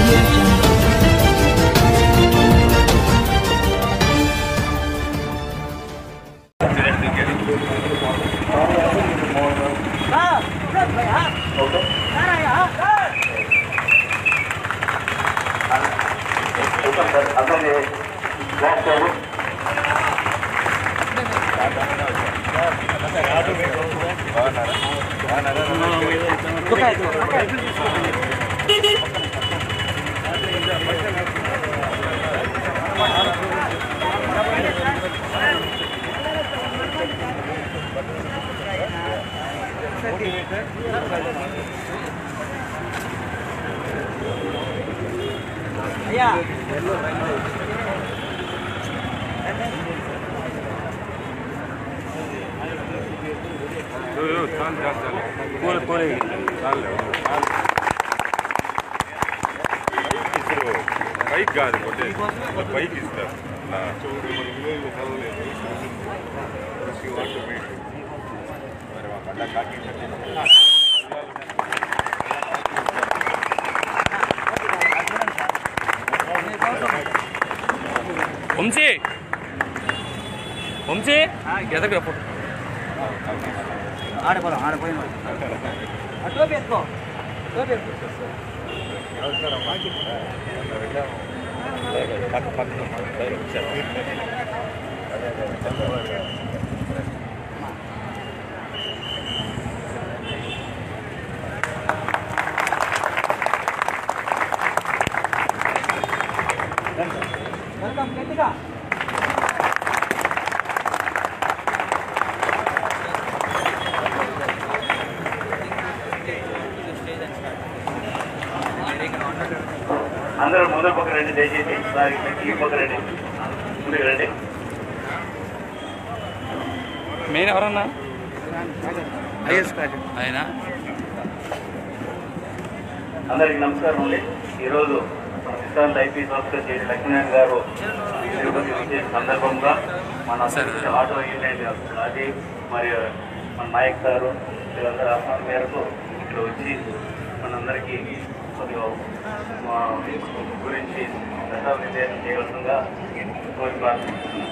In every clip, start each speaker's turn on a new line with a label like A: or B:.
A: Thank you.
B: పైకి కాదు కొట్టేది పైకి ఇస్తారు మరి మా పంట కాకి
C: వంశీ వంశీ ఎదగరా ఫోటో
D: ఆడిపోదాం ఆడిపోయిన టోపీ ఎత్తుకో టోపీ ఎత్తుకో
B: పక్క పక్క
D: వెల్కమ్
A: అందరూ ముందు పక్క రండి దయచేసి. సారీ ఈ పక్క రండి. ముందుకు రండి.
C: మెయిన్ ఎవరన్నా? ఆయన?
A: అందరికి నమస్కారం అండి. ఈరోజు విశ్రాంత ఐపీఎస్ ఆఫీసర్ చేసి లక్ష్మీనారాయణ గారు తిరుపతి విజయ సందర్భంగా మన. ఆటో యూనియన్ రాజీవ్ మరియు మన నాయక్ సారు వీళ్ళందరూ ఆహ్వానం మేరకు ఇక్కడ వచ్చి మనందరికీ కొద్దిగా మా గురించి దశా నిర్దేశం చేయవలసిందిగా కోరి ప్రార్థిస్తున్నాను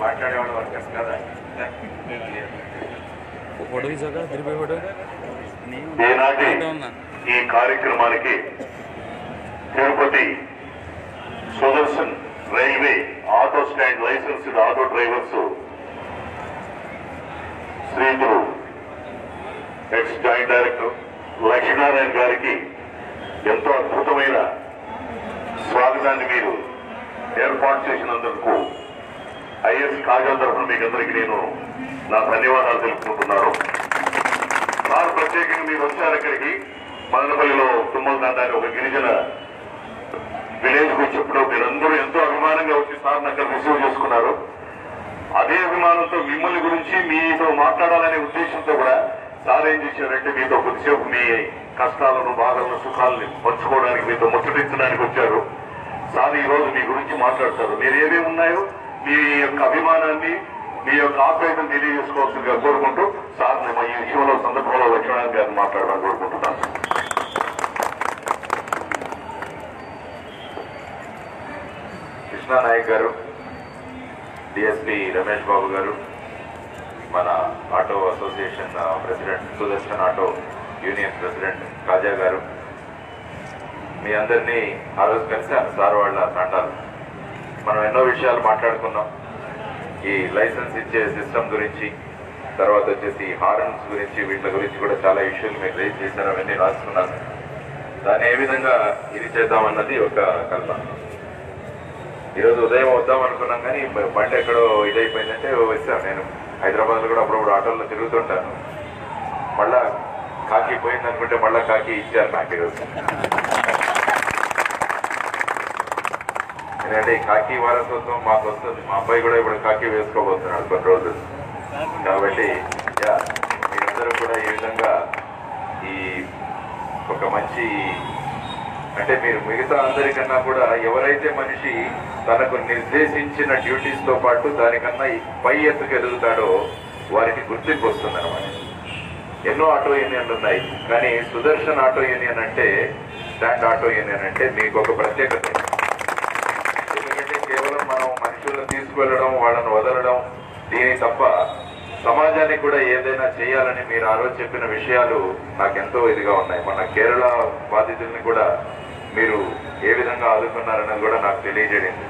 B: మాట్లాడేవాళ్ళు వర్కర్స్ కదా.
A: ఈ కార్యక్రమానికి Tirupati Sudarshan railway auto stand licensed auto drivers శ్రీధుడు ex joint director Lakshminarayana గారికి ఎంతో అద్భుతమైన స్వాగతాన్ని మీరు ఏర్పాటు చేసినందుకు ఐఎస్ కాజల్ తరఫున మీకు అందరికీ నేను నా ధన్యవాదాలు తెలుపుకుంటున్నాను. సార్ ప్రత్యేకంగా మీరు వచ్చారు ఇక్కడికి మదనపల్లిలో తుమ్మల దండాన్ని ఒక గిరిజన విలేజ్కు వచ్చినప్పుడు మీరందరూ ఎంతో అభిమానంగా రిసీవ్ చేసుకున్నారు. అదే అభిమానంతో మిమ్మల్ని గురించి మీతో మాట్లాడాలనే ఉద్దేశంతో కూడా సార్ ఏం చేశారంటే మీతో కొద్దిసేపు మీ కష్టాలను బాధలను సుఖాలను పంచుకోవడానికి మీతో ముచ్చటించడానికి వచ్చారు. సార్ ఈ రోజు మీ గురించి మాట్లాడతారు. మీరు ఏమేమి ఉన్నాయో మీ యొక్క అభిమానాన్ని మీ యొక్క ఆప్యాయతను తెలియజేసుకోవాల్సిందిగా కోరుకుంటూ సార్ మేము ఈ విషయంలో సందర్భంలో లక్ష్మణ్ గారిని మాట్లాడాలని కోరుకుంటున్నాను.
B: కృష్ణానాయక్ గారు డిఎస్పి రమేష్ బాబు గారు మన auto association president Sudarshan auto union president Kaja గారు మీ అందరినీ ఆ రోజు కలిశాను సార్ వాళ్ళ తండాలు. మనం ఎన్నో విషయాలు మాట్లాడుకున్నాం. ఈ లైసెన్స్ ఇచ్చే సిస్టమ్ గురించి తర్వాత వచ్చేసి హార్న్స్ గురించి వీటి గురించి కూడా చాలా ఇష్యూలు మీరు రేజ్ చేశారు అవన్నీ రాసుకున్నాను దాన్ని ఏ విధంగా ఇది చేద్దామన్నది ఒక కల్పన. ఈరోజు ఉదయం వద్దాం అనుకున్నాం కానీ బండి ఎక్కడో ఇదైపోయిందంటే వచ్చాను నేను. హైదరాబాద్లో కూడా అప్పుడప్పుడు ఆటోల్లో తిరుగుతుంటాను. మళ్ళా కాకి పోయింది అనుకుంటే మళ్ళా కాకి ఇచ్చారు నాకు ఈరోజు. ఎందుకంటే ఈ కాకి వారసత్వం మాకు వస్తుంది. మా అబ్బాయి కూడా ఇప్పుడు కాకి వేసుకోబోతున్నాడు కొన్ని రోజులు. కాబట్టి మీరందరూ కూడా ఈ విధంగా ఈ ఒక మంచి అంటే మీరు మిగతా అందరికన్నా కూడా ఎవరైతే మనిషి తనకు నిర్దేశించిన డ్యూటీస్తో పాటు దానికన్నా పై ఎత్తుకు ఎదుగుతాడో వారికి గుర్తింపు వస్తుందన్నమాట. ఎన్నో ఆటో యూనియన్లు ఉన్నాయి. కానీ సుదర్శన్ ఆటో యూనియన్ అంటే స్టాండ్ ఆటో యూనియన్ అంటే మీకు ఒక ప్రత్యేకత. ఎందుకంటే కేవలం మనం మనుషులను తీసుకువెళ్ళడం వాళ్ళని వదలడం దీని తప్ప సమాజానికి కూడా ఏదైనా చేయాలని మీరు ఆ రోజు చెప్పిన విషయాలు నాకెంతో ఇదిగా ఉన్నాయి. మన కేరళ బాధితుల్ని కూడా మీరు ఏ విధంగా ఆదుకున్నారన్నది కూడా నాకు తెలియజేయండి.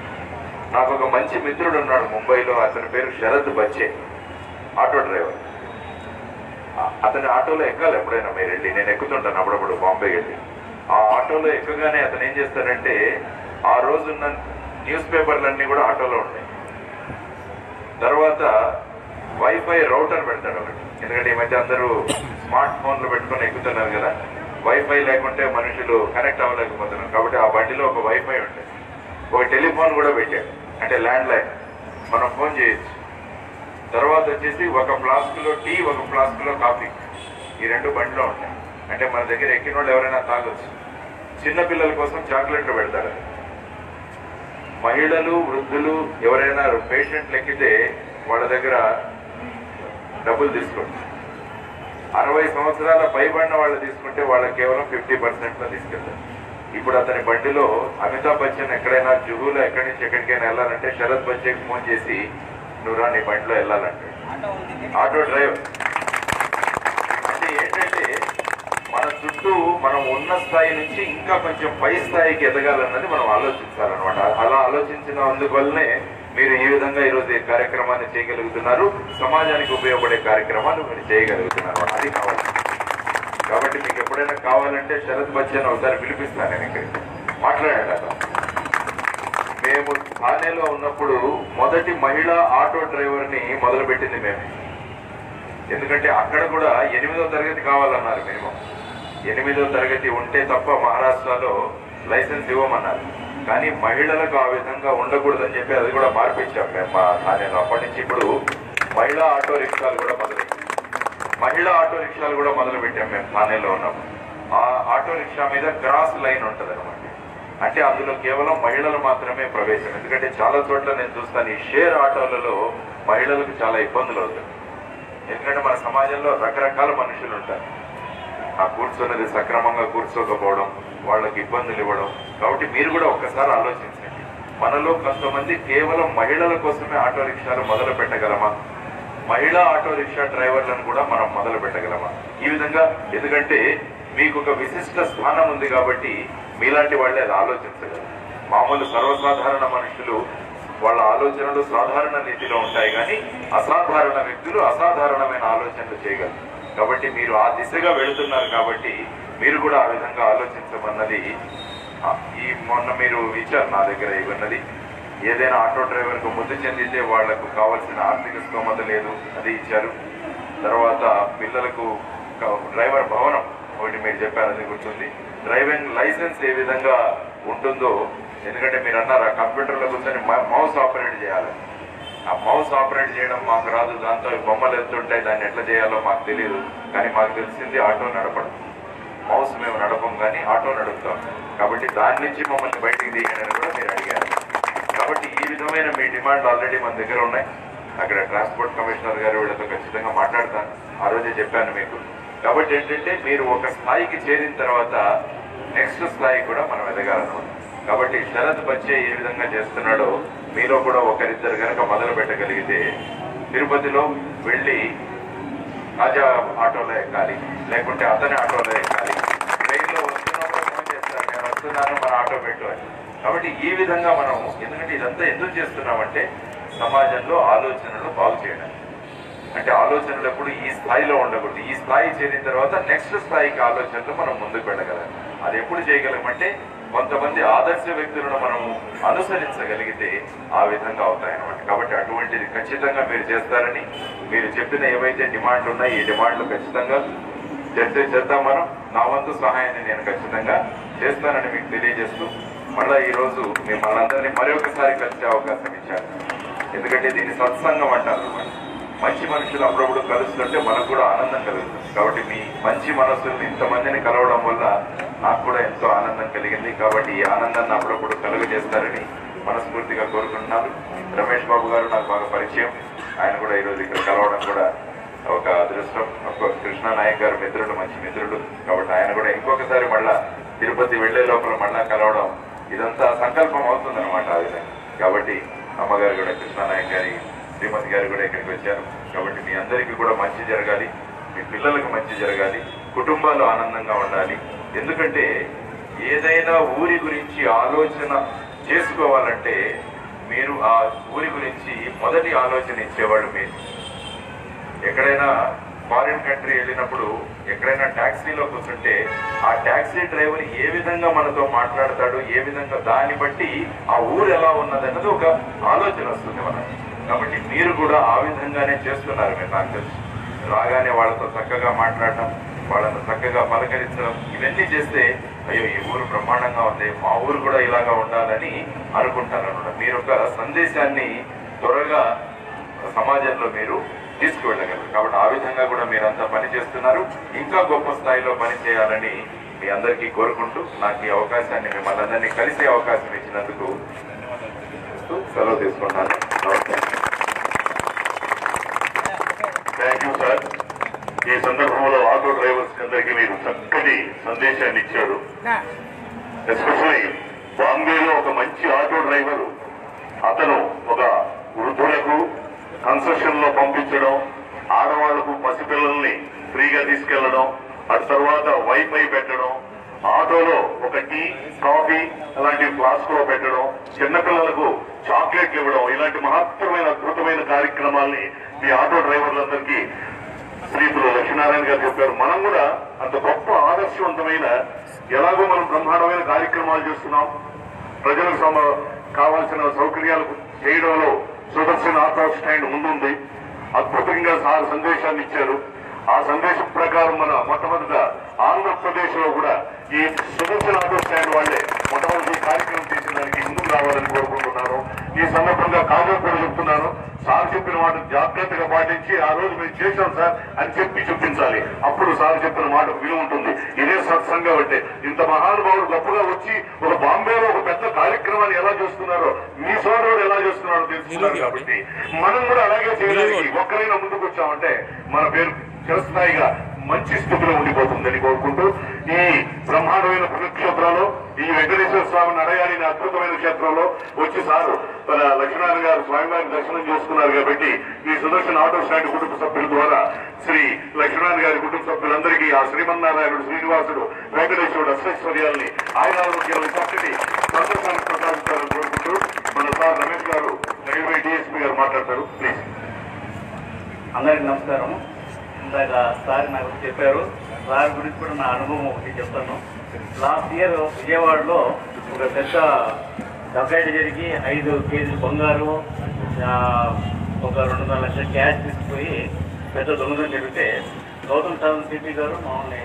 B: నాకు ఒక మంచి మిత్రుడు ఉన్నాడు ముంబైలో అతని పేరు శరత్ బచ్చే ఆటో డ్రైవర్. అతని ఆటోలో ఎక్కాలి ఎప్పుడైనా మీరు వెళ్ళి. నేను ఎక్కుతుంటాను అప్పుడప్పుడు బాంబే వెళ్ళి. ఆ ఆటోలో ఎక్కగానే అతను ఏం చేస్తాడంటే ఆ రోజున్న న్యూస్ పేపర్లన్నీ కూడా ఆటోలో ఉంటాయి. తర్వాత వైఫై రౌటర్ పెడతాడు ఒకటి ఎందుకంటే ఈ మధ్య అందరూ స్మార్ట్ ఫోన్లు పెట్టుకొని ఎక్కుతున్నారు కదా. వైఫై లేకుంటే మనుషులు కనెక్ట్ అవ్వలేకపోతున్నారు. కాబట్టి ఆ బండిలో ఒక వైఫై ఉంటుంది ఒక టెలిఫోన్ కూడా పెట్టాడు అంటే ల్యాండ్ లైన్ మనం ఫోన్ చేయొచ్చు. తర్వాత వచ్చేసి ఒక ఫ్లాస్క్లో టీ ఒక ఫ్లాస్క్లో కాఫీ ఈ రెండు బండిలో ఉంటాయి అంటే మన దగ్గర ఎక్కిన వాళ్ళు ఎవరైనా తాగొచ్చు. చిన్నపిల్లల కోసం చాక్లెట్లు పెడతారు. మహిళలు వృద్ధులు ఎవరైనా పేషెంట్లు ఎక్కితే వాళ్ళ దగ్గర డబ్బులు తీసుకోండి. అరవై సంవత్సరాల పైబడిన వాళ్ళు తీసుకుంటే వాళ్ళకి కేవలం ఫిఫ్టీ పర్సెంట్లో తీసుకెళ్తారు. ఇప్పుడు అతని బండిలో అమితాబ్ బచ్చన్ ఎక్కడైనా జుహులో ఎక్కడి నుంచి ఎక్కడికైనా వెళ్ళాలంటే శరత్ బచ్చన్ ఫోన్ చేసి నువ్వు రా నీ బండిలో వెళ్ళాలంటే.
D: Auto
B: driver. అంటే ఏంటంటే మన చుట్టూ మనం ఉన్న స్థాయి నుంచి ఇంకా కొంచెం పై స్థాయికి ఎదగాలన్నది మనం ఆలోచించాలన్నమాట. అలా ఆలోచించిన అందువల్లనే మీరు ఈ విధంగా ఈరోజు ఈ కార్యక్రమాన్ని చేయగలుగుతున్నారు. సమాజానికి ఉపయోగపడే కార్యక్రమాన్ని మీరు చేయగలుగుతున్నారు. అది కావాలి. కాబట్టి మీకు ఎప్పుడైనా కావాలంటే శరత్ బచ్చన్ ఒకసారి పిలిపిస్తాను నేను ఇక్కడికి. మాట్లాడండి మేము థానేలో ఉన్నప్పుడు మొదటి మహిళా ఆటో డ్రైవర్ని మొదలుపెట్టింది మేము. ఎందుకంటే అక్కడ కూడా ఎనిమిదో తరగతి కావాలన్నారు మినిమం ఎనిమిదో తరగతి ఉంటే తప్ప మహారాష్ట్రలో లైసెన్స్ ఇవ్వమన్నారు. కానీ మహిళలకు ఆ విధంగా ఉండకూడదని చెప్పి అది కూడా మార్పించాం మేము మా థానేలో అప్పటి నుంచి ఇప్పుడు మహిళా ఆటో రిక్షాలు కూడా మొదలు మహిళా ఆటో రిక్షాలు కూడా మొదలు పెట్టాం మేము థానేలో ఉన్నప్పుడు ఆ ఆటో రిక్షా మీద క్రాస్ లైన్ ఉంటుంది అనమాట అంటే అందులో కేవలం మహిళలు మాత్రమే ప్రవేశం. ఎందుకంటే చాలా చోట్ల నేను చూస్తాను ఈ షేర్ ఆటోలలో మహిళలకు చాలా ఇబ్బందులు అవుతాయి. ఎందుకంటే మన సమాజంలో రకరకాల మనుషులు ఉంటారు. ఆ కూర్చున్నది సక్రమంగా కూర్చోకపోవడం వాళ్ళకి ఇబ్బందులు ఇవ్వడం. కాబట్టి మీరు కూడా ఒక్కసారి ఆలోచించండి. మనలో కొంతమంది కేవలం మహిళల కోసమే ఆటో రిక్షాలు మొదలు పెట్టగలమా? మహిళా ఆటో రిక్షా డ్రైవర్లను కూడా మనం మొదలు పెట్టగలమా? ఈ విధంగా ఎందుకంటే మీకు ఒక విశిష్ట స్థానం ఉంది కాబట్టి మీలాంటి వాళ్ళే అది ఆలోచించగలరు. మామూలు సర్వసాధారణ మనుషులు వాళ్ళ ఆలోచనలు సాధారణ రీతిలో ఉంటాయి కానీ అసాధారణ వ్యక్తులు అసాధారణమైన ఆలోచనలు చేయగలరు. కాబట్టి మీరు ఆ దిశగా వెళుతున్నారు కాబట్టి మీరు కూడా ఆ విధంగా ఆలోచించమన్నది ఈ మొన్న మీరు ఇచ్చారు నా దగ్గర ఇవన్నది ఏదైనా ఆటో డ్రైవర్కు మృతి చెందితే వాళ్ళకు కావాల్సిన ఆర్థిక స్తోమత లేదు అది ఇచ్చారు. తర్వాత పిల్లలకు డ్రైవర్ భవనం ఒకటి మీరు చెప్పారు అది గుర్తుంది. డ్రైవింగ్ లైసెన్స్ ఏ విధంగా ఉంటుందో ఎందుకంటే మీరు అన్నారు ఆ కంప్యూటర్లో కూర్చొని మౌస్ ఆపరేట్ చేయాలి. ఆ మౌస్ ఆపరేట్ చేయడం మాకు రాదు. దాంతో బొమ్మలు ఎత్తుంటాయి దాన్ని ఎట్లా చేయాలో మాకు తెలియదు కానీ మాకు తెలిసింది ఆటో నడపడం. మౌస్ మేము నడపం కానీ ఆటో నడుపుతాం. కాబట్టి దాని నుంచి మమ్మల్ని బయటికి తీయండి కూడా మీరు అడిగారు. కాబట్టి ఈ విధమైన మీ డిమాండ్ ఆల్రెడీ మన దగ్గర ఉన్నాయి. అక్కడ ట్రాన్స్పోర్ట్ కమిషనర్ గారు వీళ్ళతో ఖచ్చితంగా మాట్లాడతాను. ఆ రోజే చెప్పాను మీకు. కాబట్టి ఏంటంటే మీరు ఒక స్థాయికి చేరిన తర్వాత నెక్స్ట్ స్థాయి కూడా మనం ఎదగాలన్నమాట కాబట్టి శరత్ బచ్చే ఏ విధంగా చేస్తున్నాడో మీలో కూడా ఒకరిద్దరు కనుక మొదలు పెట్టగలిగితే తిరుపతిలో వెళ్ళి రాజా ఆటోలో ఎక్కాలి లేకుంటే అతని ఆటోలో ఎక్కాలి. ట్రైన్లో వస్తున్నప్పుడు ఫోన్ చేస్తారు నేను వస్తున్నాను మన ఆటో పెట్టు కాబట్టి ఈ విధంగా మనం ఎందుకంటే ఇదంతా ఎందుకు చేస్తున్నామంటే సమాజంలో ఆలోచనలు బాగు చేయడం. అంటే ఆలోచనలు ఎప్పుడు ఈ స్థాయిలో ఉండకూడదు. ఈ స్థాయి చేరిన తర్వాత నెక్స్ట్ స్థాయికి ఆలోచనలు మనం ముందుకు వెళ్ళగలం. అది ఎప్పుడు చేయగలమంటే కొంతమంది ఆదర్శ వ్యక్తులను మనం అనుసరించగలిగితే ఆ విధంగా అవుతాయన్నమాట. కాబట్టి అటువంటిది ఖచ్చితంగా మీరు చేస్తారని మీరు చెప్పిన ఏవైతే డిమాండ్లు ఉన్నాయో ఈ డిమాండ్లు ఖచ్చితంగా చర్చ చేద్దాం మనం. నా వంతు సహాయాన్ని నేను ఖచ్చితంగా చేస్తానని మీకు తెలియజేస్తూ మళ్ళా ఈరోజు రోజు మిమ్మల్ని అందరినీ మరొకసారి కలిసే అవకాశం ఇచ్చాను. ఎందుకంటే దీన్ని సత్సంగం అంటారు మంచి మనుషులు అప్పుడప్పుడు కలుస్తుంటే మనకు కూడా ఆనందం కలుగుతుంది. కాబట్టి మీ మంచి మనస్సుల్ని ఇంతమందిని కలవడం వల్ల నాకు కూడా ఎంతో ఆనందం కలిగింది. కాబట్టి ఈ ఆనందాన్ని అప్పుడప్పుడు కలుగజేస్తారని మనస్ఫూర్తిగా కోరుకుంటున్నాను. రమేష్ బాబు గారు నాకు బాగా పరిచయం. ఆయన కూడా ఈరోజు ఇక్కడ కలవడం కూడా ఒక అదృష్టం. ఒక కృష్ణా నాయక్ గారు మిత్రుడు మంచి మిత్రుడు. కాబట్టి ఆయన కూడా ఇంకొకసారి మళ్ళా తిరుపతి వెళ్ళే లోపల మళ్ళా కలవడం ఇదంతా సంకల్పం అవుతుంది అనమాట ఆ విధంగా కాబట్టి అమ్మగారు కూడా కృష్ణానాయక్ గారి శ్రీమతి గారు కూడా ఇక్కడికి వచ్చారు. కాబట్టి మీ అందరికీ కూడా మంచి జరగాలి మీ పిల్లలకు మంచి జరగాలి కుటుంబాలు ఆనందంగా ఉండాలి. ఎందుకంటే ఏదైనా ఊరి గురించి ఆలోచన చేసుకోవాలంటే మీరు ఆ ఊరి గురించి మొదటి ఆలోచన ఇచ్చేవాళ్ళు మీరు. ఎక్కడైనా ఫారిన్ కంట్రీ వెళ్ళినప్పుడు ఎక్కడైనా ట్యాక్సీలో కూర్చుంటే ఆ ట్యాక్సీ డ్రైవర్ ఏ విధంగా మనతో మాట్లాడతాడు ఏ విధంగా దాన్ని బట్టి ఆ ఊరు ఎలా ఉన్నదన్నది ఒక ఆలోచన వస్తుంది మనకి. కాబట్టి మీరు కూడా ఆ విధంగానే చేస్తున్నారు మీరు నాకు తెలుసు రాగానే వాళ్ళతో చక్కగా మాట్లాడటం వాళ్ళని చక్కగా పలకరించడం ఇవన్నీ చేస్తే అయ్యో ఈ ఊరు బ్రహ్మాండంగా ఉంది మా ఊరు కూడా ఇలాగా ఉండాలని అనుకుంటారు అనమాట. మీరు ఒక సందేశాన్ని త్వరగా సమాజంలో మీరు తీసుకువెళ్ళగలరు. కాబట్టి ఆ విధంగా కూడా మీరంతా పని చేస్తున్నారు. ఇంకా గొప్ప స్థాయిలో పని చేయాలని మీ అందరికీ కోరుకుంటూ నాకు ఈ అవకాశాన్ని మిమ్మల్ని అందరినీ కలిసే అవకాశం ఇచ్చినందుకు సెలవు తీసుకుంటాను. నమస్తే.
A: ఈ సందర్భంలో ఆటో డ్రైవర్స్ అందరికీ మీరు చక్కటి సందేశాన్ని ఇచ్చారు. ఎస్పెషల్లీ బాంబేలో ఒక మంచి ఆటో డ్రైవర్ అతను ఒక వృద్ధులకు కన్సెషన్లో పంపించడం ఆడవాళ్ళకు పసిపిల్లల్ని ఫ్రీగా తీసుకెళ్ళడం అటు తర్వాత వైఫై పెట్టడం ఆటోలో ఒక టీ కాఫీ అలాంటి ఫ్లాస్క్లో పెట్టడం చిన్నపిల్లలకు చాక్లెట్లు ఇవ్వడం ఇలాంటి మహత్తరమైన అద్భుతమైన కార్యక్రమాల్ని మీ ఆటో డ్రైవర్లందరికీ శ్రీపులు లక్ష్మీనారాయణ గారు చెప్పారు. మనం కూడా అంత గొప్ప ఆదర్శవంతమైన ఎలాగో మనం బ్రహ్మాండమైన కార్యక్రమాలు చేస్తున్నాం. ప్రజలకు కావాల్సిన సౌకర్యాలు చేయడంలో సుదర్శన ఆటో స్టాండ్ ముందుంది. అద్భుతంగా సార్ సందేశాన్ని ఇచ్చారు. ఆ సందేశం ప్రకారం మన మొట్టమొదట ఆంధ్రప్రదేశ్లో కూడా ఈ సుదర్శన ఆటో స్టాండ్ వాళ్ళే మొట్టమొదటి కార్యక్రమం చేసిన దానికి ముందుకు రావాలని కోరుకుంటున్నాను. ఈ సందర్భంగా కాజల్ కూడా చెప్తున్నాను సార్ చెప్పిన మాట జాగ్రత్తగా పాటించి ఆ రోజు మేము చేశాం సార్ అని చెప్పి చూపించాలి. అప్పుడు సార్ చెప్పిన మాటకు విలువ ఉంటుంది. ఇదే సత్సంగం అంటే ఇంత మహానుభావుడు గొప్పగా వచ్చి ఒక బాంబేలో ఒక పెద్ద కార్యక్రమాన్ని ఎలా చేస్తున్నారో మీ సోదరుడు ఎలా చేస్తున్నారో తెలుసుకున్నారు కాబట్టి మనం కూడా అలాగే చేయడానికి ఒక్కరైనా ముందుకు వచ్చామంటే మన పేరు చిరస్థాయిగా మంచి స్థితిలో ఉండిపోతుందని కోరుకుంటూ ఈ బ్రహ్మాండమైన పుణ్యక్షేత్రంలో ఈ వెంకటేశ్వర స్వామిని అడయాలని అద్భుతమైన క్షేత్రంలో వచ్చి సారు మన లక్ష్మీనారాయణ గారు స్వామివారిని దర్శనం చేసుకున్నారు కాబట్టి ఈ సుదర్శన ఆటో స్టాండ్ కుటుంబ సభ్యుల ద్వారా శ్రీ లక్ష్మీనారాయణ గారి కుటుంబ సభ్యులందరికీ ఆ శ్రీమన్నారాయణుడు శ్రీనివాసుడు వెంకటేశ్వరుడు అష్టైశ్వర్యాల్ని ఆయన ఆరోగ్యాలను చక్కటి సంతోషాన్ని ప్రసాదించాలని కోరుకుంటూ మన సార్ రమేష్ గారు రైల్వే డిఎస్పీ గారు మాట్లాడతారు. ప్లీజ్
E: అందరికి నమస్కారం ఇందాక సార్ నాకు చెప్పారు సార్ గురించి కూడా నా అనుభవం ఒకటి చెప్తాను. లాస్ట్ ఇయర్ విజయవాడలో ఒక పెద్ద డబ్బైట్ జరిగి ఐదు కేజీలు బంగారు ఒక రెండున్నర లక్షల క్యాష్ తీసుకుపోయి పెద్ద దొంగతనం జరిగితే గౌతమ్ సార్ సిపి గారు మమ్మల్ని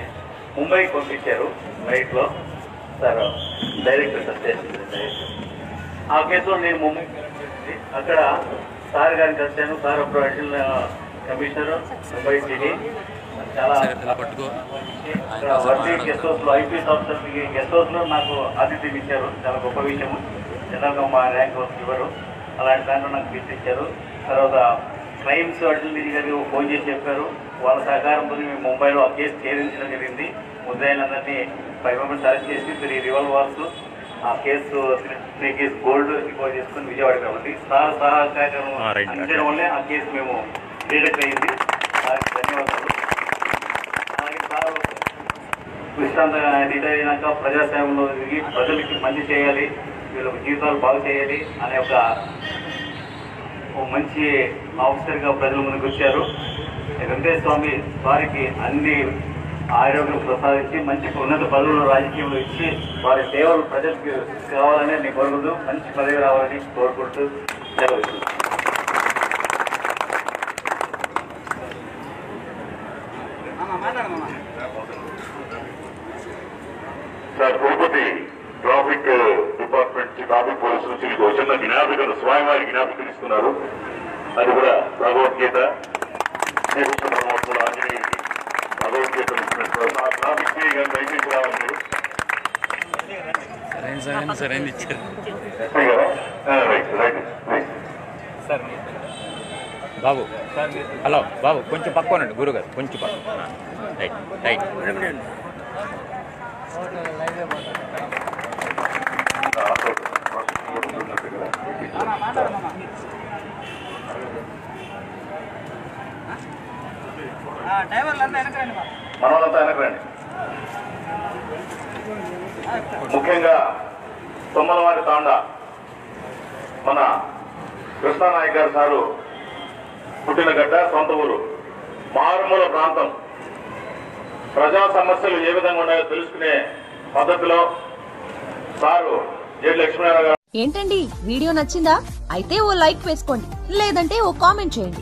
E: ముంబైకి పంపించారు ఫ్లైట్లో. Sir director director. ఆ కేసులో నేను ముంబై అక్కడ సార్ గారిని కలిశాను. సార్ అప్పుడు అడిషనల్ కమిషనర్ ముంబై సిటీ
C: సరే ఇలా పట్టుకో
E: గెస్ట్ హౌస్లో ఐపీఎస్ ఆఫీసర్ గెస్ట్ హౌస్లో నాకు ఆతిథ్యం ఇచ్చారు చాలా గొప్ప విషయం జనరల్గా మా ర్యాంక్ హౌస్ ఇవ్వరు అలాంటి దాంట్లో నాకు గిఫ్ట్ ఇచ్చారు తర్వాత క్రైమ్స్ అడిషనల్ గారికి ఫోన్ చేసి చెప్పారు వాళ్ళ సహకారంతో మేము ముంబైలో ఆ కేసు ఛేదించడం జరిగింది ముద్దాయిలందరినీ ఫైవ్ మెంబర్స్ అరెస్ట్ చేసి త్రీ రివాల్వర్స్ ఆ case three case gold recover చేసుకుని విజయవాడకి రావాలి సార్ సహకారం
C: ఆ, రైట్.
E: అందించడం వల్లే ఆ కేసు మేము క్లియర్ అయింది ధన్యవాదాలు అలాగే సార్ విశ్రాంతంగా రిటైర్ అయినాక ప్రజాసేవలో తిరిగి ప్రజలకి మంచి చేయాలి వీళ్ళ జీవితాలు బాగు చేయాలి అనే ఒక మంచి ఆఫీసర్గా ప్రజల ముందుకు వచ్చారు. వెంకటేశ్వర స్వామి వారికి అన్ని ఆరోగ్యం ప్రసాదించి మంచి ఉన్నత పదవులు రాజకీయంలో ఇచ్చి వారి సేవలు ప్రజలకు కావాలని నేను కోరుకుంటూ మంచి పదవి రావాలని కోరుకుంటూ సెలవు
A: ఇస్తున్నారు అది కూడా భగవద్గీత శ్రీకృష్ణ పరమాత్ముడు ఆంజనేయుడికి ఇచ్చినట్టు దయచేసి రావాలి
C: ఇచ్చారు
A: రైట్ రైట్
F: బాబు హలో బాబు కొంచెం పక్క ఉండండి గురుగారు కొంచెం పక్క రైట్ రైట్
D: వెనకరండి బాబు.
A: మన వాళ్ళంతా వెనకరండి ముఖ్యంగా తొమ్మలవారి తాండా మన కృష్ణానాయక్ గారు సారు పుట్టిన గడ్డ సొంత ఊరు. మారుమూల ప్రాంతం. ప్రజా సమస్యలు ఏ విధంగా ఉన్నాయో తెలుసుకునే పద్ధతిలో సారు జె. లక్ష్మీనారాయణ గారు
G: ఏంటండి? వీడియో నచ్చిందా? అయితే ఓ లైక్ వేసుకోండి. లేదంటే ఓ కామెంట్ చేయండి.